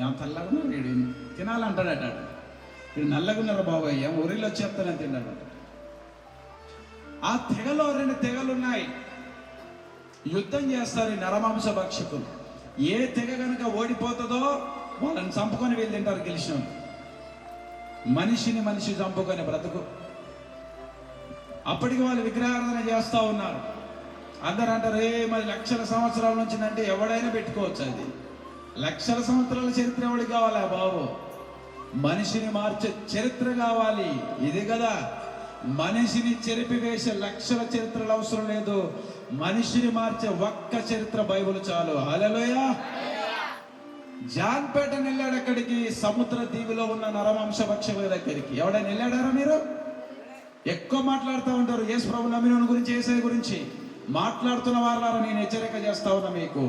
ఏం తెల్లగున్నారు వీడు? తినాలంటాడట. వీడు నల్లగున్నారు బాబాయ్. ఏం ఊరిలో చెప్తానని తిన్నాడు. ఆ తెగలో రెండు తెగలు ఉన్నాయి యుద్ధం చేస్తారు నరమాంస భక్షకులు. ఏ తెగ కనుక ఓడిపోతుందో వాళ్ళని చంపుకొని వీళ్ళు తింటారు గెలిచిన మనిషిని మనిషి చంపుకొని బ్రతుకు. అప్పటికి వాళ్ళు విగ్రహారాధన చేస్తూ ఉన్నారు. అందరూ అంటారు ఏ మరి లక్షల సంవత్సరాల నుంచి అంటే ఎవడైనా పెట్టుకోవచ్చు అది. లక్షల సంవత్సరాల చరిత్ర ఎవడికి కావాలా బాబు? మనిషిని మార్చే చరిత్ర కావాలి. ఇది కదా. మనిషిని చెరిపివేసే లక్షల చరిత్రలు అవసరం లేదు. మనిషిని మార్చే ఒక్క చరిత్ర బైబుల్ చాలు. హల్లెలూయ. జాన్పేట వెళ్ళాడు అక్కడికి. సముద్ర దీవిలో ఉన్న నరమాంస భక్షకుల దగ్గరికి. ఎవడైనా వెళ్ళాడారా మీరు? ఎక్కువ మాట్లాడుతూ ఉంటారు. యేసు ప్రభు నమ్మిన గురించి ఏసై గురించి. మాట్లాడుతున్న వారులారా నేను హెచ్చరిక చేస్తా ఉన్నా మీకు.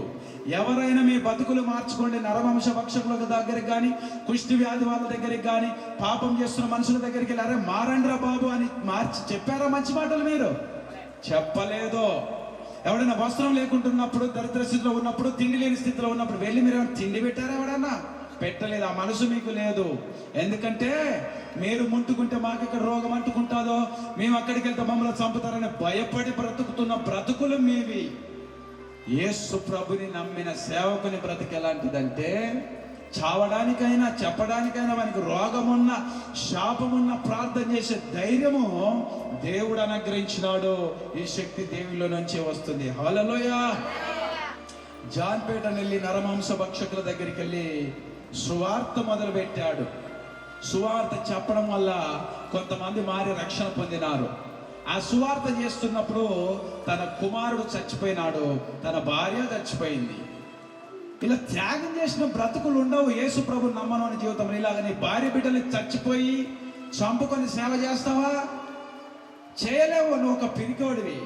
ఎవరైనా మీ బతుకులు మార్చుకోండి నరవంశ భక్షకులకు దగ్గరికి కానీ కుష్టి వ్యాధి వాళ్ళ దగ్గరికి కానీ పాపం చేస్తున్న మనుషుల దగ్గరికి వెళ్ళి అరే మారండ్రా బాబు అని మార్చి చెప్పారా మంచి మాటలు మీరు? చెప్పలేదు. ఎవడైనా వస్త్రం లేకుంటున్నప్పుడు దరిద్ర స్థితిలో ఉన్నప్పుడు తిండి లేని స్థితిలో ఉన్నప్పుడు వెళ్ళి మీరు తిండి పెట్టారా ఎవడన్నా? పెట్టలేదు ఆ మనసు మీకు లేదు. ఎందుకంటే మీరు ముట్టుకుంటే మాకు ఇక్కడ రోగం అంటుకుంటాదో మేము అక్కడికి వెళ్తే మమ్మల్ని చంపుతారని భయపడి బ్రతుకుతున్న బ్రతుకులు మీవి. యేసు ప్రభుని నమ్మిన సేవకుని బ్రతుకు ఎలాంటిదంటే చావడానికైనా చెప్పడానికైనా వానికి రోగమున్న శాపమున్న ప్రార్థన చేసే ధైర్యము దేవుడు అనుగ్రహించినాడు. ఈ శక్తి దేవుల్లో నుంచే వస్తుంది. హలలోయ జాన్పేట వెళ్ళి నరమాంస భక్షకుల దగ్గరికి వెళ్ళి సువార్త మొదలుపెట్టాడు. సువార్త చెప్పడం వల్ల కొంతమంది మారి రక్షణ పొందినారు. ఆ సువార్త చేస్తున్నప్పుడు తన కుమారుడు చచ్చిపోయినాడు తన భార్య చచ్చిపోయింది. ఇలా త్యాగం చేసిన బ్రతుకులు ఉండవు. యేసు ప్రభు నమ్మను అని జీవితంలో ఇలాగ నీ భార్య బిడ్డని చచ్చిపోయి చంపుకొని సేవ చేస్తావా? చేయలేవు. నువ్వు ఒక పిరికోడివి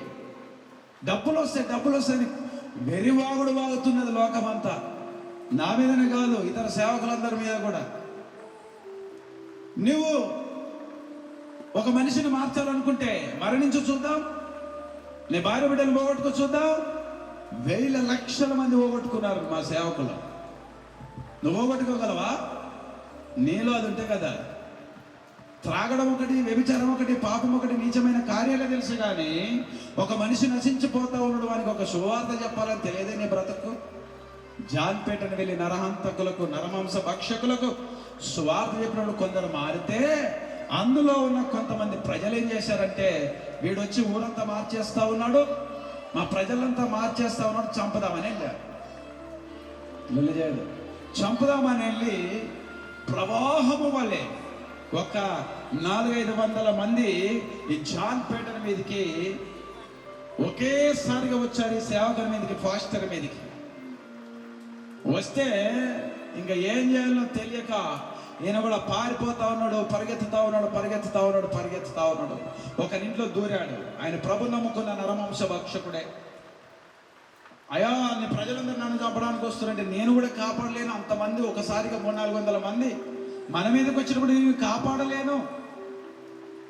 డబ్బులు వస్తే డబ్బులు వస్తాయని వెరివాగుడు వాగుతున్నది లోకమంతా. నా మీదనే కాదు ఇతర సేవకులందరి మీద కూడా. నువ్వు ఒక మనిషిని మార్చాలనుకుంటే మరణించు చూద్దాం నీ భార్య బిడ్డలు పోగొట్టుకు చూద్దాం. వేల లక్షల మంది పోగొట్టుకున్నారు మా సేవకులు. నువ్వు పోగొట్టుకోగలవా? నీలో అది ఉంటే కదా. త్రాగడం ఒకటి వ్యభిచారం ఒకటి పాపం ఒకటి నీచమైన కార్యాలే తెలుసు కానీ ఒక మనిషి నశించిపోతా ఉండడం వానికి ఒక శుభవార్త చెప్పాలని తెలియదే నీ బ్రతుకు. జాన్పేటను వెళ్ళి నరహంతకులకు నరమాంస భక్షకులకు స్వార్థ చెప్పినప్పుడు కొందరు మారితే అందులో ఉన్న కొంతమంది ప్రజలు ఏం చేశారంటే వీడు వచ్చి ఊరంతా మార్చేస్తా ఉన్నాడు మా ప్రజలంతా మార్చేస్తా ఉన్నాడు చంపుదామని వెళ్ళారు. చేయడు చంపుదామని వెళ్ళి ప్రవాహము వలె ఒక నాలుగైదు వందల మంది ఈ జాన్పేటల మీదకి ఒకేసారిగా వచ్చారు ఈ సేవకుల మీదకి ఫాస్టర్ మీదకి. వస్తే ఇంకా ఏం చేయాలో తెలియక ఈయన కూడా పారిపోతా ఉన్నాడు పరిగెత్తుతా ఉన్నాడు పరిగెత్తుతా ఉన్నాడు పరిగెత్తుతా ఉన్నాడు. ఒక ఇంట్లో దూరాడు. ఆయన ప్రభు నమ్ముకున్న నరమాంస భక్షకుడే. అయా నీ ప్రజలందరూ నన్ను చంపడానికి వస్తున్నారంటే నేను కూడా కాపాడలేను. అంతమంది ఒకసారిగా మూడు నాలుగు వందల మంది మన మీదకి వచ్చినప్పుడు నేను కాపాడలేను.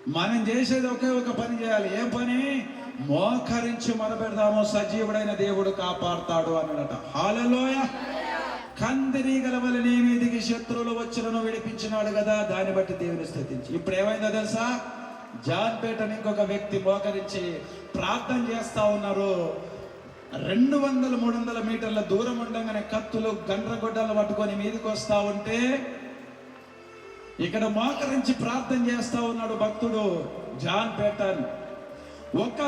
మనం చేసేది ఒకే ఒక పని చేయాలి. ఏం పని? మోకరించి మొదపెడదాము సజీవుడైన దేవుడు కాపాడతాడు అన్నాడట. హాలలోయ! కందిరి గలవల నీ మీదికి శత్రువులు వచ్చులను విడిపించినాడు కదా దాన్ని బట్టి దేవుని స్థుతించి. ఇప్పుడు ఏమైందో తెలుసా? జాన్పేటని ఇంకొక వ్యక్తి మోకరించి ప్రార్థన చేస్తా ఉన్నారు. రెండు వందల మూడు వందల మీటర్ల దూరం ఉండగానే కత్తులు గండ్రగొడ్డలు పట్టుకొని మీదకి వస్తా ఉంటే ఇక్కడ మోకరించి ప్రార్థన చేస్తా ఉన్నాడు భక్తుడు జాన్ పేటన్ ఒక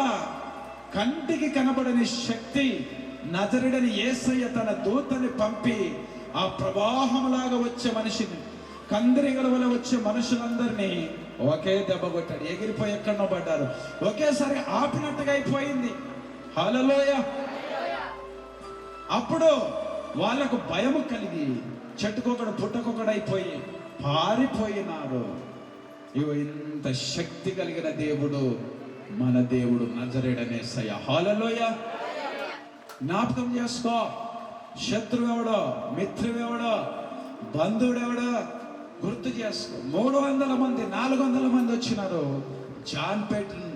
కంటికి కనబడని శక్తి నజరుడని ఏసయ్య తన దూతని పంపి ఆ ప్రవాహంలాగా వచ్చే మనిషిని కందిరిగల వల్ల వచ్చే మనుషులందరినీ ఒకే దెబ్బ కొట్టాడు. ఎగిరిపోయి ఎక్కడో పడ్డారు. ఒకేసారి ఆపినట్టుగా అయిపోయింది. హలలోయ అప్పుడు వాళ్ళకు భయము కలిగి చెట్టుకొకడు పుట్టకొకడు అయిపోయి పారిపోయినారు. ఇవి ఇంత శక్తి కలిగిన దేవుడు మన దేవుడు నజరేడనే సయ హాలలోయ జ్ఞాపకం చేసుకో. శత్రువు ఎవడో మిత్రువు ఎవడో బంధువుడు ఎవడో గుర్తు చేసుకో. మూడు వందల మంది నాలుగు వందల మంది వచ్చినారు. జాన్పేట